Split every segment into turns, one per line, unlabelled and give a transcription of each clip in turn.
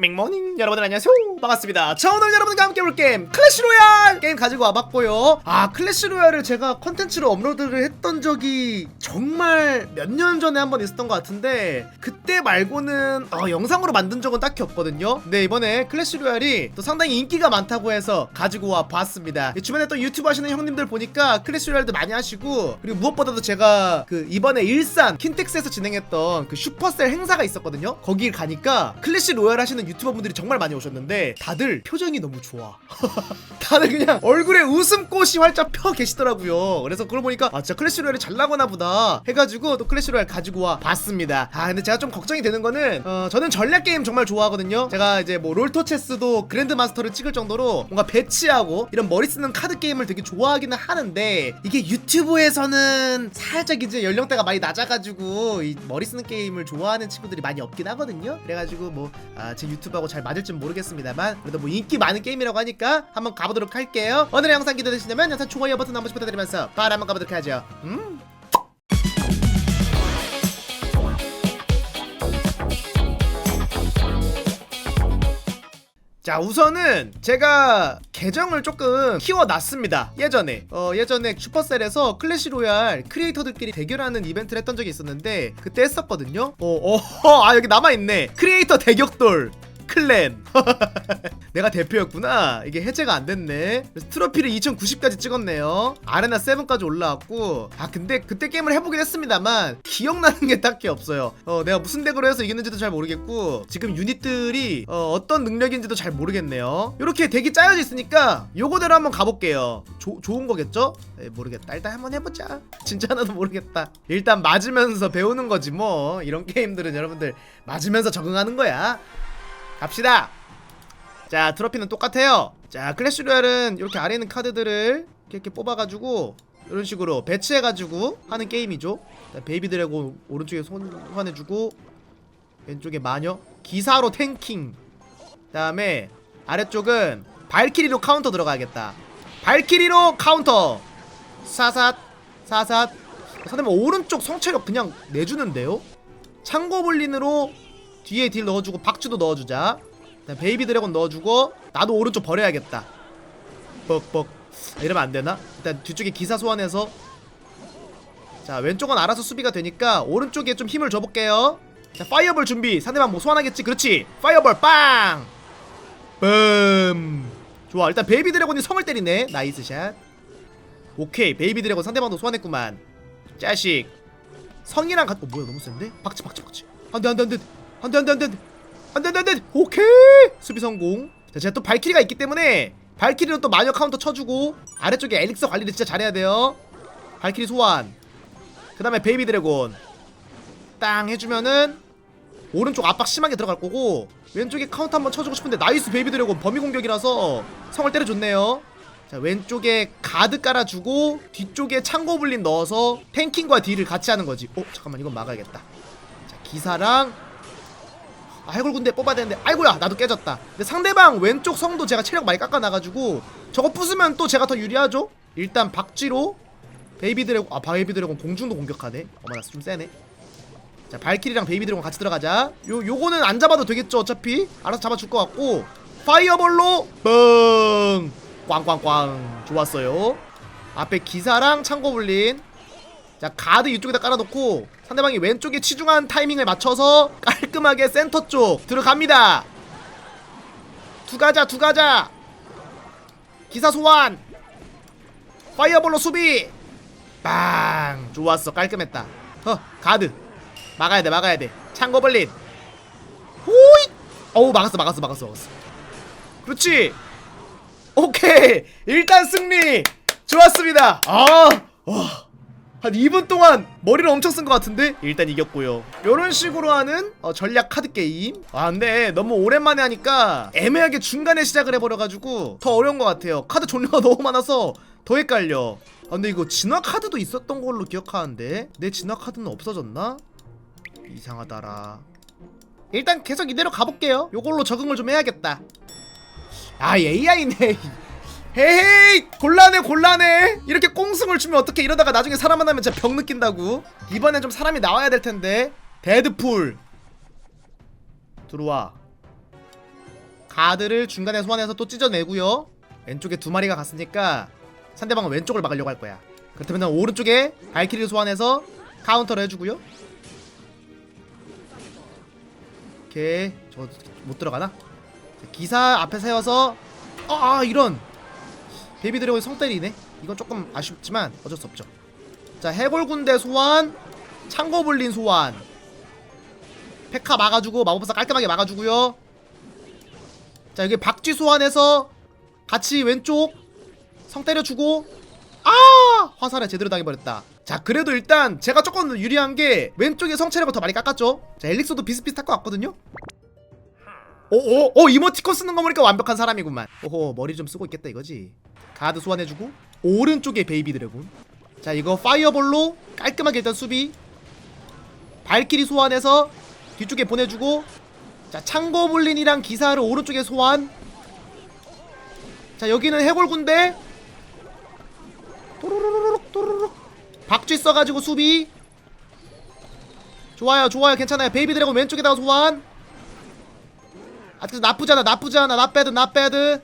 맹모닝 여러분들 안녕하세요. 반갑습니다. 자 오늘 여러분과 함께 볼 게임 클래시 로얄 게임 가지고 와봤고요. 아 클래시 로얄을 제가 컨텐츠로 업로드를 했던 적이 정말 몇 년 전에 한번 있었던 것 같은데 그때 말고는 어, 영상으로 만든 적은 딱히 없거든요. 근데 이번에 클래시 로얄이 또 상당히 인기가 많다고 해서 가지고 와 봤습니다. 주변에 또 유튜브 하시는 형님들 보니까 클래시 로얄도 많이 하시고 그리고 무엇보다도 제가 그 이번에 일산 킨텍스에서 진행했던 그 슈퍼셀 행사가 있었거든요. 거길 가니까 클래시 로얄 하시는 유튜버 분들이 정말 많이 오셨는데 다들 표정이 너무 좋아. 다들 그냥 얼굴에 웃음꽃이 활짝 펴 계시더라고요. 그래서 그걸 보니까 아 진짜 클래시 로얄이 잘 나가나 보다 해가지고 또 클래시 로얄 가지고 와 봤습니다. 아 근데 제가 좀 걱정이 되는 거는 어 저는 전략 게임 정말 좋아하거든요. 제가 이제 뭐 롤토 체스도 그랜드 마스터를 찍을 정도로 뭔가 배치하고 이런 머리 쓰는 카드 게임을 되게 좋아하기는 하는데 이게 유튜브에서는 살짝 이제 연령대가 많이 낮아가지고 이 머리 쓰는 게임을 좋아하는 친구들이 많이 없긴 하거든요. 그래가지고 뭐제 유튜브 하고 잘 맞을지 모르겠습니다만 그래도 뭐 인기 많은 게임이라고 하니까 한번 가보도록 할게요. 오늘의 영상 기대되시냐면 영상 좋아요 버튼 한 번씩 부탁드리면서 바로 한번 가보도록 하죠. 음? 자 우선은 제가 계정을 조금 키워놨습니다. 예전에. 어 예전에 슈퍼셀에서 클래시 로얄 크리에이터들끼리 대결하는 이벤트를 했던 적이 있었는데 그때 했었거든요. 어 어 아 여기 남아있네. 크리에이터 대격돌 클랜. 내가 대표였구나. 이게 해제가 안 됐네. 그래서 트로피를 2090까지 찍었네요. 아레나 7까지 올라왔고 아 근데 그때 게임을 해보긴 했습니다만 기억나는 게 딱히 없어요. 어 내가 무슨 덱으로 해서 이겼는지도 잘 모르겠고 지금 유닛들이 어, 어떤 능력인지도 잘 모르겠네요. 이렇게 덱이 짜여져 있으니까 요거대로 한번 가볼게요. 조, 좋은 거겠죠? 에이, 모르겠다. 일단 한번 해보자. 진짜 하나도 모르겠다. 일단 맞으면서 배우는 거지 뭐. 이런 게임들은 여러분들 맞으면서 적응하는 거야 갑시다. 자 트로피는 똑같아요. 자 클래시 로얄은 이렇게 아래 있는 카드들을 이렇게, 뽑아가지고 이런 식으로 배치해가지고 하는 게임이죠. 자, 베이비 드래곤 오른쪽에 손 소환해주고 왼쪽에 마녀 기사로 탱킹. 다음에 아래쪽은 발키리로 카운터 들어가야겠다. 발키리로 카운터. 사삿 사삿. 선생님 오른쪽 성체력 그냥 내주는데요? 창고블린으로 뒤에 딜 넣어주고 박쥐도 넣어주자. 베이비 드래곤 넣어주고 나도 오른쪽 버려야겠다. 뻑뻑. 이러면 안되나? 일단 뒤쪽에 기사 소환해서. 자 왼쪽은 알아서 수비가 되니까 오른쪽에 좀 힘을 줘볼게요. 자 파이어볼 준비. 상대방 뭐 소환하겠지? 그렇지. 파이어볼 빵! 뿜. 좋아 일단 베이비 드래곤이 성을 때리네. 나이스 샷. 오케이 베이비 드래곤 상대방도 소환했구만. 자식. 성이랑 같.. 어 뭐야 너무 센데? 박치 박치 박치 안돼 안돼 안돼 안돼 안돼 안돼. 안돼 안돼 안돼. 오케이. 수비 성공. 자 제가 또 발키리가 있기 때문에 발키리로 또 마녀 카운터 쳐주고 아래쪽에 엘릭서 관리를 진짜 잘해야 돼요. 발키리 소환. 그 다음에 베이비 드래곤. 땅 해주면은 오른쪽 압박 심하게 들어갈 거고 왼쪽에 카운터 한번 쳐주고 싶은데 나이스 베이비 드래곤. 범위 공격이라서 성을 때려줬네요. 자 왼쪽에 가드 깔아주고 뒤쪽에 창고블린 넣어서 탱킹과 딜을 같이 하는 거지. 어 잠깐만. 이건 막아야겠다. 자 기사랑 아이고 근데 뽑아야 되는데 아이고야 나도 깨졌다. 근데 상대방 왼쪽 성도 제가 체력 많이 깎아놔가지고 저거 부수면 또 제가 더 유리하죠? 일단 박쥐로 베이비 드래곤 아 베이비 드래곤 공중도 공격하네. 어머나 좀 세네. 자 발키리랑 베이비 드래곤 같이 들어가자. 요 요거는 안 잡아도 되겠죠 어차피? 알아서 잡아줄 것 같고. 파이어볼로 뻥! 꽝꽝꽝. 좋았어요. 앞에 기사랑 창고블린. 자 가드 이쪽에다 깔아놓고 상대방이 왼쪽에 치중한 타이밍을 맞춰서 깔끔하게 센터 쪽 들어갑니다. 두 가자 두 가자. 기사 소환. 파이어볼로 수비. 빵. 좋았어. 깔끔했다. 어 가드. 막아야 돼 막아야 돼. 창고벌린. 호잇! 어우 막았어 막았어 막았어 막았어. 그렇지. 오케이. 일단 승리. 좋았습니다. 아 와 한 2분 동안 머리를 엄청 쓴 것 같은데? 일단 이겼고요. 이런 식으로 하는 어, 전략 카드 게임. 아 근데 너무 오랜만에 하니까 애매하게 중간에 시작을 해버려가지고 더 어려운 것 같아요. 카드 종류가 너무 많아서 더 헷갈려. 아 근데 이거 진화 카드도 있었던 걸로 기억하는데? 내 진화 카드는 없어졌나? 이상하다라. 일단 계속 이대로 가볼게요. 요걸로 적응을 좀 해야겠다. 아 AI네 헤헤이! 곤란해 곤란해! 이렇게 꽁승을 주면 어떻게 이러다가 나중에 사람 만나면 진짜 병 느낀다고? 이번엔 좀 사람이 나와야 될 텐데. 데드풀! 들어와. 가드를 중간에 소환해서 또 찢어내고요. 왼쪽에 두 마리가 갔으니까 상대방은 왼쪽을 막으려고 할 거야. 그렇다면 오른쪽에 발키리를 소환해서 카운터를 해주고요. 오케이. 저 못 들어가나? 자, 기사 앞에 세워서 아, 아 이런 베이비 드래곤이 성 때리네? 이건 조금 아쉽지만 어쩔 수 없죠. 자 해골군대 소환 창고불린 소환. 페카 막아주고 마법사 깔끔하게 막아주고요. 자 여기 박쥐 소환해서 같이 왼쪽 성 때려주고 아! 화살에 제대로 당해버렸다. 자 그래도 일단 제가 조금 유리한 게 왼쪽에 성체력을 더 많이 깎았죠? 자 엘릭소도 비슷비슷할 것 같거든요 오오 오 이모티콘 쓰는 거 보니까 완벽한 사람이구만. 오호 머리 좀 쓰고 있겠다 이거지. 가드 소환해주고 오른쪽에 베이비 드래곤. 자 이거 파이어볼로 깔끔하게 일단 수비. 발키리 소환해서 뒤쪽에 보내주고 자 창고불린이랑 기사를 오른쪽에 소환. 자 여기는 해골군대. 또르르르륵 또르르륵 박쥐 써가지고 수비. 좋아요 좋아요 괜찮아요. 베이비 드래곤 왼쪽에다가 소환 않아 나쁘지 않아. 나빼드 나빼드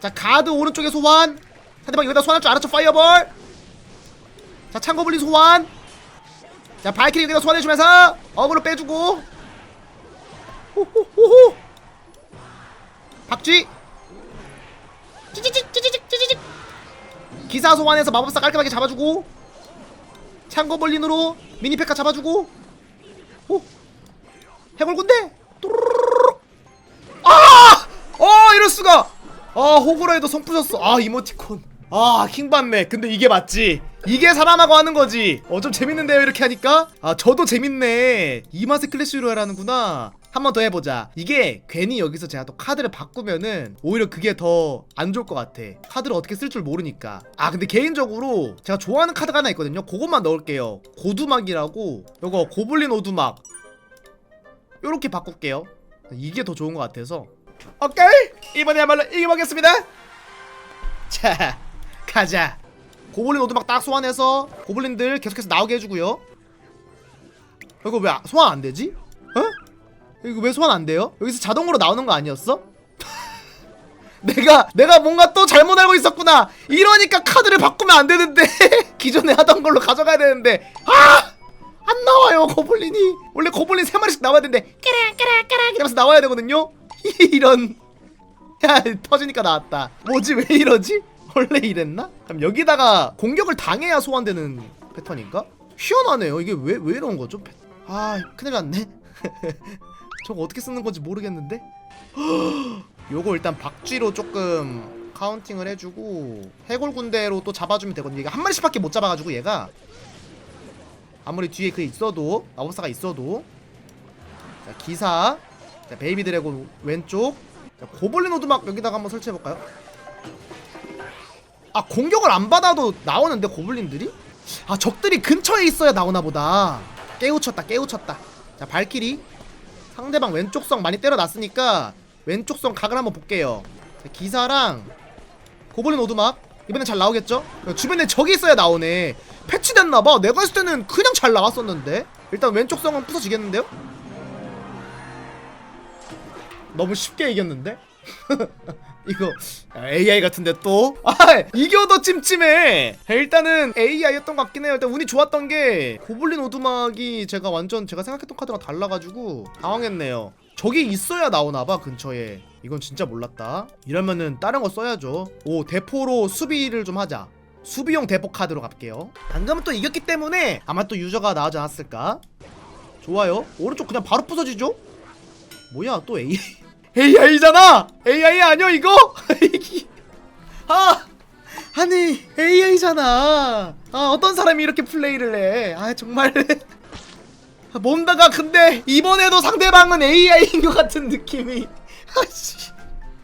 자 가드 오른쪽에 소환. 상대방 여기다 소환할 줄 알았죠 파이어볼? 자 창고불린 소환. 자 발키리 여기다 소환해주면서 어그로 빼주고. 호호호호. 박쥐. 찌찌찌 찌찌찌 찌찌찌. 기사 소환해서 마법사 깔끔하게 잡아주고. 창고벌린으로 미니페카 잡아주고 오 해골군대 또르르르르 아! 어 이럴 수가 아 호구라에도 성 부셨어 아 이모티콘 아 킹받네 근데 이게 맞지 이게 사람하고 하는 거지. 어 좀 재밌는데요 이렇게 하니까? 아 저도 재밌네. 이 맛에 클래시로 하라는구나. 한 번 더 해보자. 이게 괜히 여기서 제가 또 카드를 바꾸면은 오히려 그게 더 안 좋을 것 같아. 카드를 어떻게 쓸 줄 모르니까. 아 근데 개인적으로 제가 좋아하는 카드가 하나 있거든요. 그것만 넣을게요. 고두막이라고. 요거 고블린 오두막. 요렇게 바꿀게요. 이게 더 좋은 것 같아서. 오케이! 이번에야말로 이겨보겠습니다. 자 가자 고블린 오두막 딱 소환해서 고블린들 계속해서 나오게 해주고요 이거 왜 소환 안 되지? 어? 이거 왜 소환 안 돼요? 여기서 자동으로 나오는 거 아니었어? 내가 내가 뭔가 또 잘못 알고 있었구나 이러니까 카드를 바꾸면 안 되는데 기존에 하던 걸로 가져가야 되는데 아! 안 나와요 고블린이 원래 고블린 세 마리씩 나와야 되는데 까락까락까락 이러면서 나와야 되거든요 이런 야 터지니까 나왔다 뭐지 왜 이러지? 원래 이랬나? 그럼 여기다가 공격을 당해야 소환되는 패턴인가? 희한하네요 이게 왜, 왜 이런 거죠? 패- 아 큰일 났네 저거 어떻게 쓰는 건지 모르겠는데 요거 일단 박쥐로 조금 카운팅을 해주고 해골 군대로 또 잡아주면 되거든요 이게 한 마리씩밖에 못 잡아가지고 얘가 아무리 뒤에 그 있어도 마법사가 있어도 자 기사 자 베이비 드래곤 왼쪽 자 고블린 오두막 여기다가 한번 설치해볼까요? 아 공격을 안 받아도 나오는데 고블린들이? 아 적들이 근처에 있어야 나오나 보다 깨우쳤다 깨우쳤다 자 발키리 상대방 왼쪽 성 많이 때려놨으니까 왼쪽 성 각을 한번 볼게요 자, 기사랑 고블린 오두막 이번엔 잘 나오겠죠? 주변에 적이 있어야 나오네 패치됐나봐 내가 했을 때는 그냥 잘 나왔었는데 일단 왼쪽 성은 부서지겠는데요? 너무 쉽게 이겼는데? 이거 AI 같은데 또? 아 이겨도 찜찜해. 일단은 AI였던 것 같긴 해요. 일단 운이 좋았던 게 고블린 오두막이 제가 완전 제가 생각했던 카드랑 달라가지고 당황했네요. 저기 있어야 나오나봐 근처에. 이건 진짜 몰랐다. 이러면은 다른 거 써야죠. 오 대포로 수비를 좀 하자. 수비용 대포 카드로 갈게요. 방금은 또 이겼기 때문에 아마 또 유저가 나오지 않았을까? 좋아요. 오른쪽 그냥 바로 부서지죠? 뭐야 또 AI AI잖아! AI 아니야 이거? 아 아니 AI잖아. 아 어떤 사람이 이렇게 플레이를 해아 정말. 뭔다가 근데 이번에도 상대방은 AI인 것 같은 느낌이. 아씨.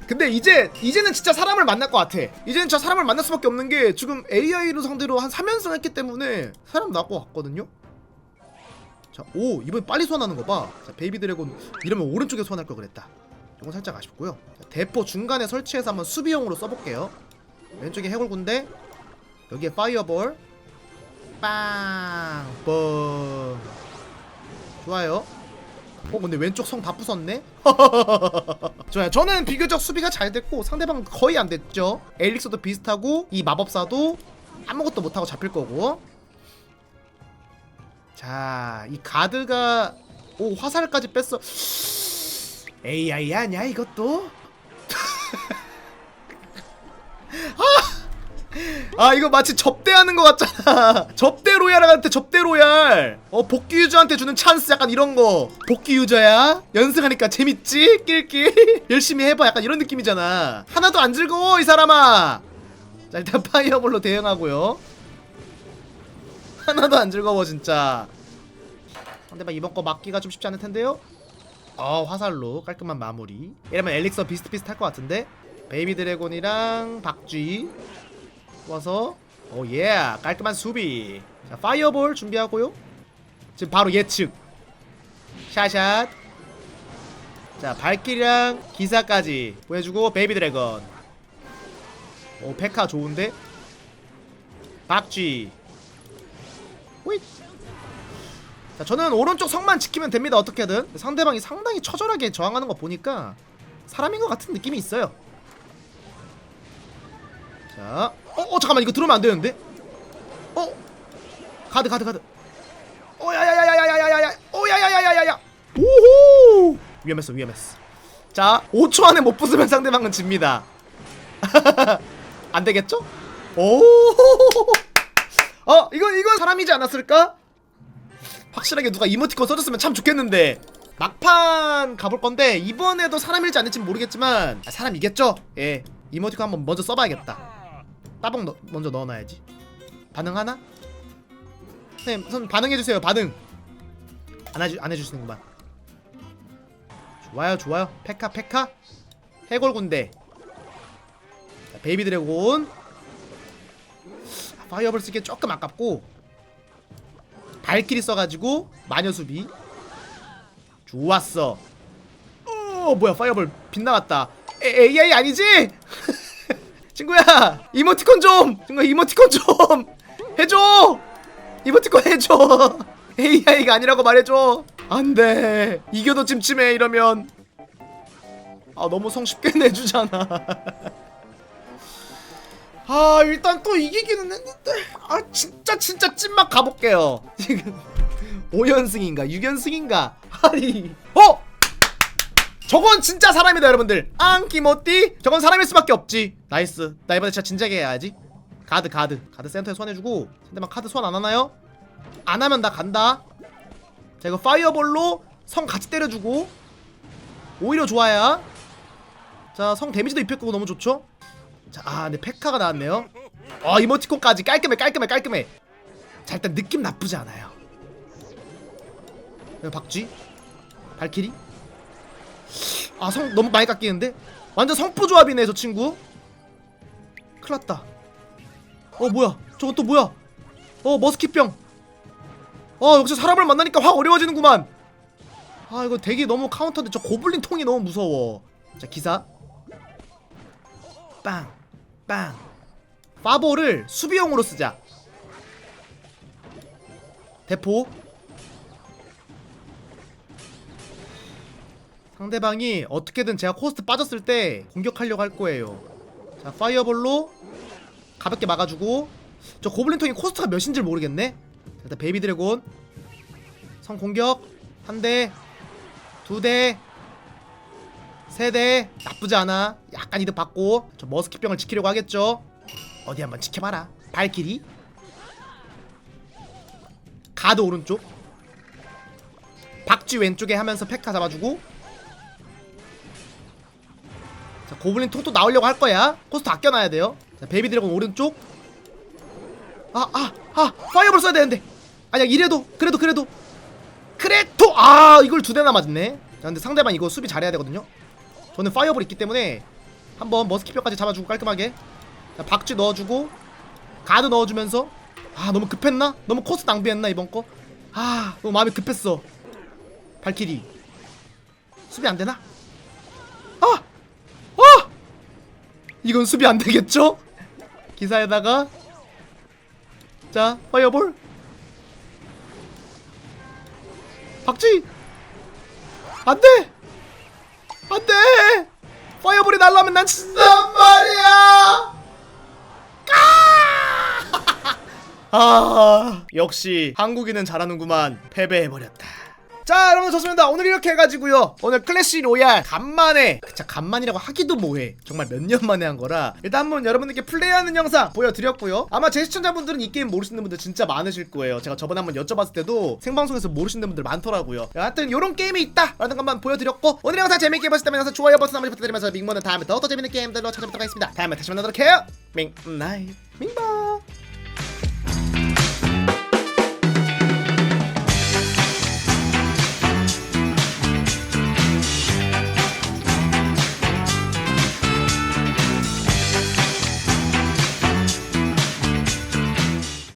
근데 이제 이제는 진짜 사람을 만날 것 같아. 이제는 진짜 사람을 만날 수밖에 없는 게 지금 AI로 상대로 한 3연승 했기 때문에 사람 나올 것 같거든요? 자, 오 이번에 빨리 소환하는 거 봐. 자, 베이비 드래곤 이러면 오른쪽에 소환할 걸 그랬다. 이건 살짝 아쉽고요. 자, 대포 중간에 설치해서 한번 수비용으로 써볼게요. 왼쪽에 해골군대, 여기에 파이어볼, 빵, 뻥. 좋아요. 어 근데 왼쪽 성 다 부쉈네? 좋아요 저는 비교적 수비가 잘 됐고 상대방 거의 안 됐죠 엘릭서도 비슷하고 이 마법사도 아무것도 못하고 잡힐 거고 자 이 가드가 오 화살까지 뺐어 AI 아니야 이것도? 아 이거 마치 접대하는 것 같잖아. 접대 로얄한테 접대 로얄. 어 복귀 유저한테 주는 찬스 약간 이런 거. 복귀 유저야? 연승하니까 재밌지? 낄낄. 열심히 해봐. 약간 이런 느낌이잖아. 하나도 안 즐거워 이 사람아. 자 일단 파이어볼로 대응하고요. 하나도 안 즐거워 진짜. 상대방 이번 거 막기가 좀 쉽지 않을 텐데요 어 화살로 깔끔한 마무리. 이러면 엘릭서 비슷비슷할 것 같은데? 베이비 드래곤이랑 박쥐 와서 오예 깔끔한 수비. 자 파이어볼 준비하고요. 지금 바로 예측. 샤샷. 자 발길이랑 기사까지 보여주고 베이비 드래곤. 오 페카 좋은데? 박쥐. 호잇 자 저는 오른쪽 성만 지키면 됩니다 어떻게든 상대방이 상당히 처절하게 저항하는 거 보니까 사람인 것 같은 느낌이 있어요 자, 어, 어 잠깐만 이거 들어오면 안 되는데? 어, 가드 가드 가드. 어, 야야야야야야야야, 어, 야야야야야야. 오호, 위험했어 위험했어. 자, 5초 안에 못 부수면 상대방은 집니다. 안 되겠죠? 오, 어, 이건 이건 사람이지 않았을까? 확실하게 누가 이모티콘 써줬으면 참 좋겠는데. 막판 가볼 건데 이번에도 사람일지 아닐지 모르겠지만 아, 사람이겠죠? 예, 이모티콘 한번 먼저 써봐야겠다. 따봉 넣, 먼저 넣어놔야지. 반응하나? 선생님 선 반응해주세요 반응. 안, 해주, 안 해주시는구만. 좋아요 좋아요. 페카 페카. 해골군대. 자, 베이비 드래곤. 아, 파이어볼 쓰기엔 조금 아깝고 발길이 써가지고 마녀 수비. 좋았어. 어 뭐야 파이어볼 빗나갔다. 에, AI 아니지? 친구야 이모티콘 좀! 친구야 이모티콘 좀! 해줘! 이모티콘 해줘! AI가 아니라고 말해줘! 안돼! 이겨도 찜찜해 이러면. 아 너무 성 쉽게 내주잖아 아 일단 또 이기기는 했는데. 아 진짜 진짜 찐막 가볼게요. 지금 5연승인가 6연승인가? 아니. 어? 저건 진짜 사람이다 여러분들. 앙키모띠 저건 사람일 수밖에 없지. 나이스. 나 이번에 진짜 진작에 해야지. 가드 가드. 가드 센터에 소환해주고 상대방 카드 소환 안 하나요? 안 하면 나 간다. 자 이거 파이어볼로 성 같이 때려주고. 오히려 좋아야. 자 성 데미지도 입혔고 너무 좋죠 자아 근데 페카가 나왔네요. 어 이모티콘까지 깔끔해 깔끔해 깔끔해. 자 일단 느낌 나쁘지 않아요. 여기 박쥐? 발키리? 아 성 너무 많이 깎이는데? 완전 성부 조합이네 저 친구. 큰일났다. 어 뭐야? 저건 또 뭐야? 어 머스킷병. 어 역시 사람을 만나니까 확 어려워지는구만. 아 이거 되게 너무 카운터인데 저 고블린 통이 너무 무서워. 자 기사. 빵 빵. 파보를 수비용으로 쓰자. 대포. 상대방이 어떻게든 제가 코스트 빠졌을 때 공격하려고 할 거예요. 자, 파이어볼로 가볍게 막아주고. 저 고블린 통이 코스트가 몇인지 모르겠네. 자, 일단 베이비 드래곤. 성 공격. 한 대, 두 대, 세대 나쁘지 않아. 약간 이득 받고 저 머스킷병을 지키려고 하겠죠. 어디 한번 지켜봐라. 발길이 가드 오른쪽 박쥐 왼쪽에 하면서 페카 잡아주고 자, 고블린 톡톡 나오려고 할 거야. 코스트 아껴놔야 돼요. 자, 베이비 드래곤 오른쪽. 아, 아, 아, 파이어볼 써야 되는데. 아니야, 이래도, 그래도, 그래도. 크레토! 아, 이걸 두 대나 맞네. 자, 근데 상대방 이거 수비 잘해야 되거든요. 저는 파이어볼 있기 때문에 한번 머스키뼈까지 잡아주고 깔끔하게. 자, 박쥐 넣어주고, 가드 넣어주면서. 아, 너무 급했나? 너무 코스 낭비했나, 이번 거? 아, 너무 마음이 급했어. 발키리. 수비 안 되나? 아! 어! 이건 수비 안 되겠죠? 기사에다가 자 파이어볼 박쥐 안돼 안돼 파이어볼이 날라오면 난 진단 말이야? 아 역시 한국인은 잘하는구만. 패배해버렸다 자 여러분 좋습니다. 오늘 이렇게 해가지고요. 오늘 클래시 로얄 간만에 진짜 간만이라고 하기도 뭐해. 정말 몇 년 만에 한 거라. 일단 한번 여러분들께 플레이하는 영상 보여드렸고요. 아마 제 시청자분들은 이 게임 모르시는 분들 진짜 많으실 거예요. 제가 저번에 한번 여쭤봤을 때도 생방송에서 모르시는 분들 많더라고요. 하여튼 요런 게임이 있다! 라는 것만 보여드렸고 오늘 영상 재밌게 보셨다면 영상 좋아요 버튼 한번 부탁드리면서 밍모는 다음에 더더 재밌는 게임들로 찾아뵙도록 하겠습니다. 다음에 다시 만나도록 해요. 밍나이 밍바